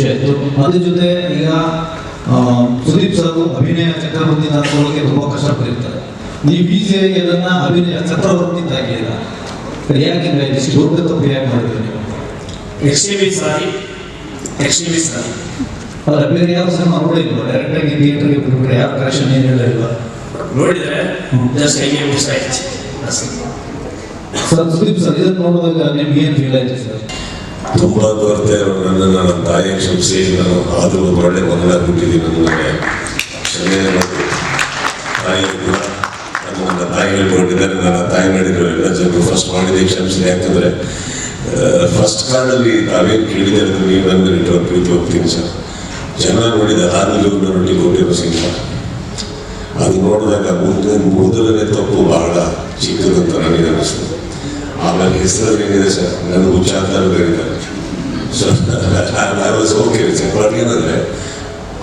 ಖುಷಿ ಆಯಿತು ಅದ್ರ ಜೊತೆ ಈಗ ಸುದೀಪ್ ಸರ್ ಅಭಿನಯ ಚಕ್ರವರ್ತಿ ತಗೊಳ್ಳೋಕೆ ತುಂಬ ಕಷ್ಟಪಟ್ಟಿರ್ತಾರೆ. ನೀವು ಈಸಿಯಾಗಿ ಅದನ್ನ ಅಭಿನಯ ಚಕ್ರವರ್ತಿ ತಾಗಿಲ್ಲ ಯಾಕೆಂದ್ರೆ ಇಷ್ಟು ದೊಡ್ಡ ತಪ್ಪು ಯಾಕೆ ಮಾಡಿದ್ರಿ ನೀವು? Extremely sorry. Extremely sorry. ಅದ್ರ ಬೇರೆ ಯಾವ ಸಿನಿಮಾ ನೋಡಿಲ್ವಾ? ಡೈರೆಕ್ಟ್ ಆಗಿ ಥಿಯೇಟರ್ಗೆ ಬಿಟ್ಬಿಟ್ರೆ ಯಾವ ಕರೆಕ್ಷನ್ ಏನು ಹೇಳಿಲ್ವ? ನೋಡಿದ್ರೆ ಜಸ್ಟ್ ಆಯ್ತು ಸರ್ ಸುದೀಪ್ ಸರ್ ಇದನ್ನು ನೋಡಿದಾಗ ನಿಮ್ಗೆ ಏನು ಫೀಲ್ ಆಯ್ತು ಸರ್? ತುಂಬಾ ಕೊರತೆ ಇರೋ ನನ್ನ ತಾಯಿ ಕ್ಷಮಿಸಿ ನಾನು ಆದರೂ ಒಳ್ಳೆ ಮಗನ ಕೊಟ್ಟಿದ್ದೀನಿ ನನಗೆ ತಾಯಿ ನನ್ನ ತಾಯಿ ಹೇಳ್ಕೊಂಡಿದ್ದಾರೆ ನನ್ನ ತಾಯಿ ಮಾಡಿದ್ರು ಎಲ್ಲ ಜನರು ಫಸ್ಟ್ ಮಾಡಿದೆ, ಕ್ಷಮಿಸಿದೆ. ಯಾಕಂದ್ರೆ ಫಸ್ಟ್ ಕಾರ್ಡಲ್ಲಿ ತಾವೇನು ಕೇಳಿದ್ದಾರೆ ನೀವು ನನ್ನ ಇಟ್ಟು ಪ್ರೀತಿ ಹೋಗ್ತೀನಿ ಸರ್. ಜನ ನೋಡಿದ ಆದ್ಮೇಲೆ ನೊಟ್ಟಿಗೆ ಹೋಗಿರೋ ಸಿನಿಮಾ. ಅದು ನೋಡಿದಾಗ ಮುಂದೆ ಮೊದಲನೇ ತಪ್ಪು ಬಹಳ ಚಿಕ್ಕದಂತ ನನಗೆ ಅನಿಸ್ತದೆ ಆಮೇಲೆ ಹೆಸರು ಏನಿದೆ ಸರ್? ನನ್ನ ಉಚ್ಚಾರ ಕರೀತಾರೆ so I was okay but ಏನಂದರೆ,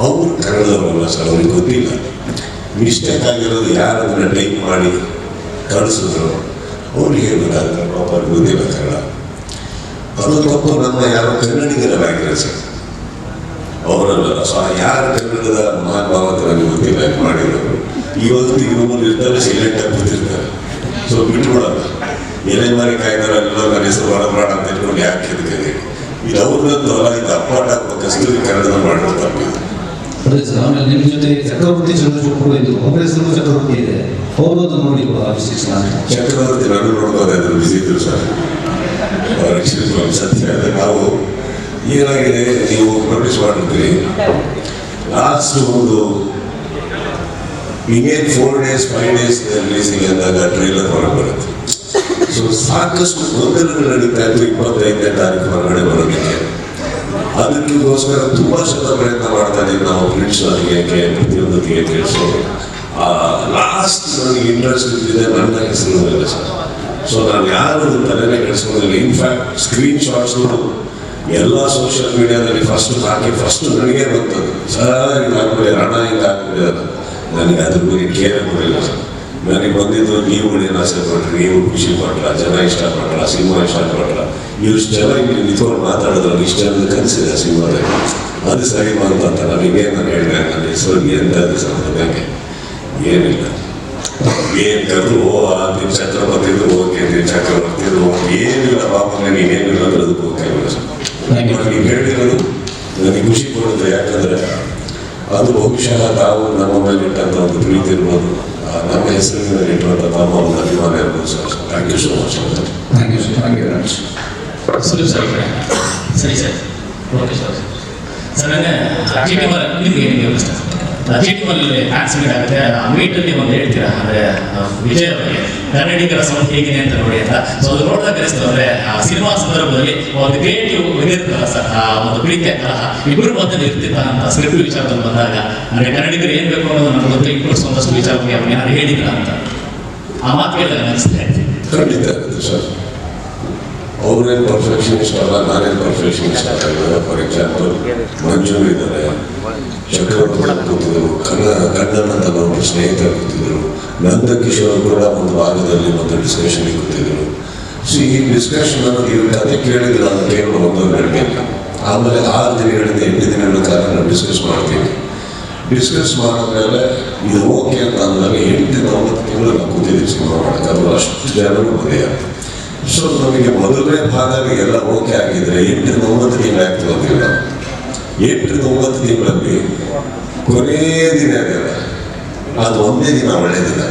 ಅವರು ಕನ್ನಡದವರಲ್ಲ ಸರ್, ಅವ್ರಿಗೆ ಗೊತ್ತಿಲ್ಲ. ಮಿಸ್ಟೇಕ್ ಆಗಿರೋದು ಯಾರು ಅದನ್ನ ಟೈಪ್ ಮಾಡಿ ಕಳಿಸಿದ್ರು. ಅವ್ರಿಗೆ ಹೇಳ್ಬೇಕಾದ್ರೆ ಅವ್ರಿಗೆ ಗೊತ್ತಿಲ್ಲ ಕನ್ನಡ. ಅದು ತಪ್ಪು, ನಮ್ಮ ಯಾರೋ ಕನ್ನಡಿಗರಾಗಿರೋ ಸರ್. ಅವರಲ್ಲ. ಸೊ ಯಾರು ಕನ್ನಡದ ಮಹಾನುಭಾವ ಅಂತ ನನಗೆ ಗೊತ್ತಿಲ್ಲ ಮಾಡಿರೋರು ಇವತ್ತು ಇವರು ಇರ್ತಾರೆ ಸೈಲೆಂಟ್ ಆಗಿ ಕೂತಿರ್ತಾರೆ. ಸೊ ಬಿಟ್ಬಿಡಲ್ಲ ಎಲೆ ಮಾರಿ ಕಾಯ್ದಾರಲ್ಲ ನನ್ನ ಹೆಸರು ಮಾಡಬೇಡ ಅಂತ ಇಟ್ಕೊಂಡು ಯಾಕೆ ಇದಕ್ಕೆ ಇದು ಅವ್ರದ್ದು ಅಲ್ಲ ಇದು ಅಪ್ಪಾಟ ಕಸ್ತೂರಿ ಕನ್ನಡದ ಮಾಡಿರೋ ತಪ್ಪಿದೆ ಆಮೇಲೆ ನಿಮ್ಮ ಜೊತೆ ಚಕ್ರವರ್ತಿ ಚಂದ್ರಚೂಡ್ ಕೂಡ ಇದ್ರು ಹೆಸರು ಚಕ್ರವರ್ತಿ ಇದೆ. ಅವರು ಅದು ನೋಡಿಲ್ವಾ ಚಕ್ರವರ್ತಿ ನಾನು ನೋಡ್ಬೋದು ಅದ್ರ ಬಿಸಿ ಇದ್ರು ಸರ್ ಸತ್ಯ ಅದೇ ನಾವು ಏನಾಗಿದೆ ನೀವು ನೋಟಿಸ್ ಮಾಡಿದ್ರಿ. ಲಾಸ್ಟ್ ಒಂದು ಇನ್ನೇನು four days five days releasing ಅಂದಾಗ ಟ್ರೈಲರ್ ಹೊರಗೆ ಬರುತ್ತೆ. ಸೊ ಸಾಕಷ್ಟು ಗೊಂದಲಗಳು ನಡೀತಾ ಇತ್ತು ಇಪ್ಪತ್ತೈದನೇ ತಾರೀಕು ಹೊರಗಡೆ ಬರೋದಕ್ಕೆ ಅದಕ್ಕೋಸ್ಕರ ತುಂಬಾ ಶತ ಪ್ರಯತ್ನ ಮಾಡ್ತಾ ಇದ್ದೀವಿ ನಾವು ಫ್ರೆಂಡ್ಸ್ ತೆಗಿಯಕ್ಕೆ ಪ್ರತಿಯೊಂದು ತೆಗಿಯಕ್ಕೆ ಸೊ ಲಾಸ್ಟ್ ನನಗೆ ಇಂಟ್ರೆಸ್ಟ್ ಇದ್ದಿದೆ ನನ್ನ ಹೆಸರು ಮೇಲೆ ಸರ್. ಸೊ ನಾನು ಯಾರು ತಲೆನೇ ಕೆಡಿಸ್ಕೊಂಡಿಲ್ಲ. ಇನ್ಫ್ಯಾಕ್ಟ್ ಸ್ಕ್ರೀನ್ ಶಾಟ್ಸು ಎಲ್ಲ ಸೋಷಿಯಲ್ ಮೀಡಿಯಾದಲ್ಲಿ ಫಸ್ಟ್ ಹಾಕಿ ಫಸ್ಟ್ ನನಗೆ ಬಂತದ್ದು ಸರ್ ಹಿಂಗೆ ಹಾಕ್ಬಿಡಿ ಹಣ ಹಿಂಗೆ ಹಾಕ್ಬಿಡಿ ನನಗೆ ಅದ್ರ ಬಗ್ಗೆ ಕೇರ್ ಕೊಡಿಲ್ಲ ಸರ್. ನನಗೆ ಬಂದಿದ್ದು ನೀವು ಏನು ಆಸೆ ಪಟ್ರಿ ನೀವು ಖುಷಿ ಪಟ್ರ ಜನ ಇಷ್ಟಪಟ್ರ ಸಿನಿಮಾ ಇಷ್ಟಪಟ್ರ ಇಷ್ಟು ಜನ ಇಲ್ಲಿ ನಿಂತ್ಕೊಂಡು ಮಾತಾಡಿದ್ರಲ್ಲ ಇಷ್ಟ ಜನದ ಕನಸಿದೆ ಸಿನಿಮಾದಲ್ಲಿ. ಅದು ಸರಿ ಅಂತ ನನಗೆ ನಾನು ಹೇಳಿದೆ ನನ್ನ ಹೆಸರು ಎಂತ ಸರ್ ನನಗೆ ಏನಿಲ್ಲ. ಏನ್ ಕರೆದು ಓ ಆ ಛತ್ರಪತಿ ಓಕೆ ನಿಮ್ಮ ಚಕ್ರವರ್ತಿ ಓಕೆ ಏನಿಲ್ಲ ಪಾಪ ನೀನೇನಿಲ್ಲ ಅಂದ್ರೆ ಅದಕ್ಕೆ ಓಕೆ. ನೀವು ಹೇಳಿರೋದು ನನಗೆ ಖುಷಿ ಕೊಡುತ್ತೆ ಯಾಕಂದ್ರೆ ಅದು ಬಹುಶಃ ತಾವು ನಮ್ಮ ಮೇಲೆ ಇಟ್ಟಂತ ಒಂದು ಪ್ರೀತಿ ಇರ್ಬೋದು. ನಮ್ಮ ಹೆಸರಿನ ಮೇಲೆ ಇಟ್ಟಂತ ತಮ್ಮ ಒಂದು ಅಭಿಮಾನ ಇರ್ಬೋದು sir thank you so much sir thank you sir thank you very much Sudeep sir ಈ ಕಡೆ ಸರಿ ಸರ್ ಓಕೆ ಸರ್ ಸರ್ ನನಗೆ ಜಿ ಟಿ ಮಲ್ ನಿಮ್ಗೆ ನಿಮಗೆ ಪ್ರಶ್ನೆ G T mall fans meet ಆಗುತ್ತೆ. ಮೀಟಲ್ಲಿ ಒಂದು ಹೇಳ್ತೀರಾ? ಅಂದ್ರೆ ವಿಜಯ ಬಗ್ಗೆ ಕನ್ನಡಿಗರ ಸೌಂಡ್ ಹೇಗಿದೆ ಅಂತ ನೋಡಿ ಅಂತ. ಸೊ ಅದು ನೋಡಿದಾಗ ಅನಿಸ್ತು ಅಂದರೆ ಸಿನಿಮಾ ಸಂದರ್ಭದಲ್ಲಿ ಒಂದು ಕ್ರಿಯೇಟಿವ್ ಇದಿರ್ತಲ್ಲ ಸರ್? ಒಂದು ಪ್ರೀತಿಯ ಕಲಹ ಇಬ್ಬರು ಮಧ್ಯದಲ್ಲಿ ಇರ್ತಿಲ್ಲ ಅಂತ ಸ್ಕ್ರಿಪ್ಟ್ ವಿಚಾರದಲ್ಲಿ ಬಂದಾಗ, ಅಂದ್ರೆ ಕನ್ನಡಿಗರು ಏನು ಬೇಕು ಅನ್ನೋದು ನನಗೆ ಗೊತ್ತು ಒಂದಷ್ಟು ವಿಚಾರ ಬಗ್ಗೆ ಅವ್ರು ಯಾರು ಹೇಳಿದ್ರ ಅಂತ. ಆ ಮಾತು ಕೇಳಿದಾಗ ಅನಿಸ್ತಾ ಇರ್ತೀನಿ ಖಂಡಿತ ಸರ್. ಅವ್ರೇನು ಪರ್ಫೆಕ್ಷನಿಸ್ಟ್ ಅಲ್ಲ, ನಾನೇನು ಪರ್ಫೆಕ್ಷನಿಸ್ಟ್ ಅಲ್ಲ ಫಾರ್ ಎಕ್ಸಾಂಪಲ್ ಮಂಜು ಇದ್ದಾರೆ. ಕನ್ನ ಕಣ್ಣನ್ ಅಂತ ನಮ್ಮ ಸ್ನೇಹಿತರು ಕೂತಿದ್ರು ನಂದ ಕಿಶೋರ್ ಕೂಡ ಒಂದು ಭಾಗದಲ್ಲಿ ಒಂದು ಡಿಸ್ಕಷನ್ ಕೂತಿದ್ರು ಸೊ ಈ ಡಿಸ್ಕಷನ್ ಅನ್ನೋದು ಅದೇ ಕೇಳಿದ್ರು ನಾನು ಕೇವಲ ಒಂದೊಂದು ಗಂಟೆ ಆಮೇಲೆ ಆರು ದಿನಗಳಿಂದ ಎಂಟು ದಿನಗಳ ಕಾಲ ನಾವು ಡಿಸ್ಕಸ್ ಮಾಡ್ತೀವಿ. ಡಿಸ್ಕಸ್ ಮಾಡಿದ್ಮೇಲೆ ಇದು ಓಕೆ ಅಂತ ಅಂದಾಗ ಎಂಟು ಒಂಬತ್ತು ತಿಂಗಳು ನಾವು ಕೂತಿದ್ದೀವಿ ಸಿನಿಮಾ ಮಾಡೋಕ್ಕೆ ಅದು ಅಷ್ಟು ಜನರು ಮದುವೆ ಸೊ ನಮಗೆ ಮೊದಲನೇ ಭಾಗದಲ್ಲಿ ಎಲ್ಲ ಓಕೆ ಆಗಿದ್ರೆ ಎಂಟು ಒಂಬತ್ತು ತಿಂಗಳು ಆಗ್ತದೆ ಅಂತೀವಿ ನಾವು ಎಂಟರಿಂದ ಒಂಬತ್ತು ತಿಂಗಳಲ್ಲಿ ಕೊನೆಯ ದಿನ ಅದು ಒಂದೇ ದಿನ ಒಳ್ಳೆ ದಿನ.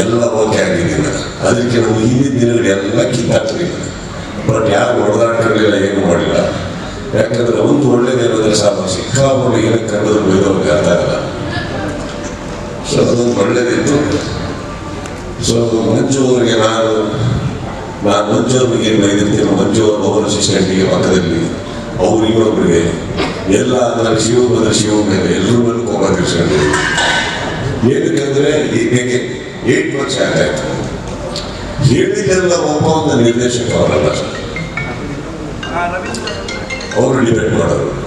ಎಲ್ಲ ಓಕೆ ಆಗಿದ್ದಿಲ್ಲ ಅದಕ್ಕೆ ನಾವು ಹಿಂದಿನ ದಿನಗಳೆಲ್ಲ ಕಿತ್ತಾಕ್ತಿಲ್ಲ ಬಟ್ ಯಾರು ಹೊಡೆದಾಡ್ಕೊಂಡಿಲ್ಲ ಏನು ಮಾಡಿಲ್ಲ. ಯಾಕಂದ್ರೆ ಒಂದು ಒಳ್ಳೇದೇನಂದ್ರೆ ಸಾಕು. ಸಿಕ್ಕಾಪಟ್ಟೆ ಏನಕ್ಕೆ ಕನ್ನಡದಲ್ಲಿ ಬೈದವ್ರಿಗೆ ಅರ್ಥ ಆಗಲ್ಲ. ಸೊ ಅದೊಂದು ಒಳ್ಳೇದಿತ್ತು. ಸೊ ಮಂಜು ಅವರಿಗೆ ನಾನು ನಾನು ಮಂಜು ಅವರಿಗೆ ಏನು ಬೈದಿರ್ತೀನಿ ಮಂಜು ಅವರು ಅವರ ಅಸಿಸ್ಟೆಂಟಿಗೆ ಪಕ್ಕದಲ್ಲಿ ಅವ್ರು ಇನ್ನೊಬ್ಬರಿಗೆ ಎಲ್ಲ ಅದರ ಶಿವ ಬಂದ್ರೆ ಶಿವ ಮೇಲೆ ಎಲ್ಲರೂ ಬಂದು ಕೋಪ ಏನಕ್ಕೆ ಏನಕ್ಕಂದ್ರೆ ಈಗ ಏಟ್ ವರ್ಷ ಆಗಾಯ್ತು. ಹೇಳಿದ್ದೆಲ್ಲ ಒಬ್ಬ ಒಂದು ನಿರ್ದೇಶಕ ಅವರಲ್ಲ. ಅವರು ಡಿಬೇಟ್ ಮಾಡೋರು.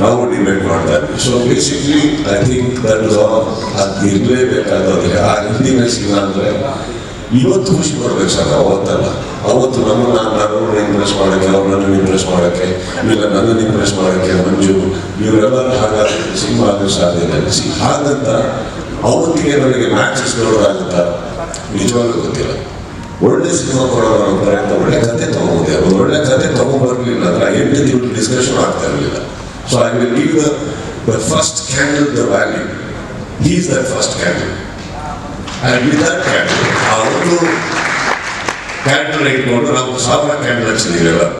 ನಾವು ಡಿಬೇಟ್ ಮಾಡ್ತಾ ಇದ್ವಿ. So basically I think that ಅದು ಇರಲೇಬೇಕಾದ್ರೆ ಆ ಹಿಂದಿನ ಸಿಗ ಅಂದ್ರೆ, ಇವತ್ತು ಖುಷಿ ಪಡ್ಬೇಕು ಸರ್, ಅವತ್ತಲ್ಲ. ಅವತ್ತು ನಮ್ಮ ನಾನು ನನ್ನನ್ನು ಇಂಪ್ರೆಸ್ ಮಾಡೋಕ್ಕೆ, ಅವ್ರನ್ನ ಇಂಪ್ರೆಸ್ ಮಾಡೋಕ್ಕೆ, ಇಲ್ಲ ನನ್ನನ್ನು ಇಂಪ್ರೆಸ್ ಮಾಡೋಕ್ಕೆ ಮಂಜು ಇವರೆಲ್ಲರೂ ಹಾಗಾದ್ರೆ ಸಿನಿಮಾ ಸಾಧ್ಯ ಇಲ್ಲ. ಸಿ, ಹಾಗಂತ ಅವತ್ತಿಗೆ ನನಗೆ ಮ್ಯಾಚಸ್ ನೋಡೋದಾಗುತ್ತ, ನಿಜವಾಗ್ಲೂ ಗೊತ್ತಿಲ್ಲ. ಒಳ್ಳೆ ಸಿನಿಮಾ ಕೊಡೋಣ ಅಂತಾರೆ ಅಂತ ಒಳ್ಳೆ ಕತೆ ತಗೊಂಡೆ ಒಂದು ಒಳ್ಳೆ ಕತೆ ತಗೊಂಡ್ಬರ್ಲಿಲ್ಲ ಅಂದ್ರೆ ಎಂಟು ತಿಂಗಳು ಡಿಸ್ಕಷನ್ ಆಗ್ತಾ ಇರಲಿಲ್ಲ. So I will leave the the first candle the value is the first candle I will that candle ಆ ಒಂದು ಕ್ಯಾಂಡಲ್ ಇಟ್ಕೊಂಡು ನಾವು ಸಾವಿರ ಕ್ಯಾಂಡಲ್ ಹಚ್ಚಿದ್ದೀವಿ